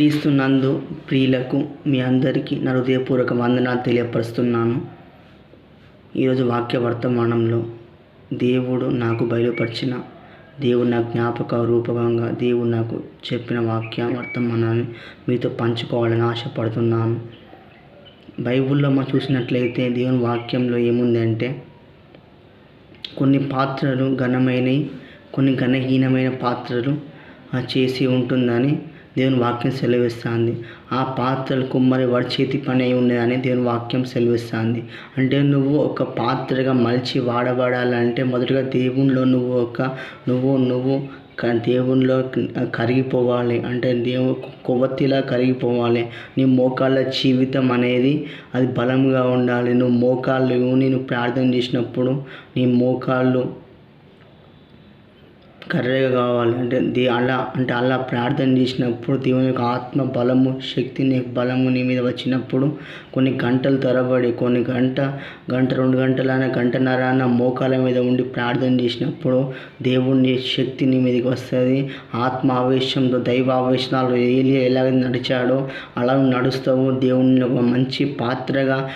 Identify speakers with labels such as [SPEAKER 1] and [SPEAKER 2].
[SPEAKER 1] క్రీస్తునందు ప్రియులకు మీ అందరికీ నా హృదయపూర్వక వందనాలు తెలియపరుస్తున్నాను. ఈరోజు వాక్య వర్తమానంలో దేవుడు నాకు బయలుపరిచిన దేవుడు నా జ్ఞాపక రూపకంగా దేవుడు నాకు చెప్పిన వాక్య వర్తమానాన్ని మీతో పంచుకోవాలని ఆశపడుతున్నాను. బైబిల్లో మనం చూసినట్లయితే దేవుని వాక్యంలో ఏముందంటే కొన్ని పాత్రలు ఘనమైనవి కొన్ని ఘనహీనమైన పాత్రలు చేసి ఉంటుందని దేవుని వాక్యం సెలవిస్తుంది. ఆ పాత్రలు కుమ్మరి వాడి చేతి పని అయి ఉండేదని దేవుని వాక్యం సెలవిస్తుంది. అంటే నువ్వు ఒక పాత్రగా మలిచి వాడబడాలంటే మొదటగా దేవునిలో నువ్వు ఒక నువ్వు నువ్వు దేవునిలో కరిగిపోవాలి. అంటే దేవు కొవ్వొత్తిలా కరిగిపోవాలి. నీ మోకాళ్ళ జీవితం అనేది అది బలంగా ఉండాలి. నువ్వు మోకాళ్ళు నేను ప్రార్థన చేసినప్పుడు నీ మోకాళ్ళు కర్రగా కావాలి. అంటే దే అలా అంటే అలా ప్రార్థన చేసినప్పుడు దేవుని యొక్క ఆత్మ బలము శక్తిని బలము నీ మీద వచ్చినప్పుడు కొన్ని గంటలు తరబడి కొన్ని గంట గంట రెండు గంటలైనా గంటన్నర మోకాల మీద ఉండి ప్రార్థన చేసినప్పుడు దేవుని శక్తి నీ మీదకి వస్తుంది. ఆత్మ ఆవేశంతో దైవ ఆవేశనాలు ఏలి ఎలాగ నడిచాడో అలా నడుస్తావు. దేవుని ఒక మంచి పాత్రగా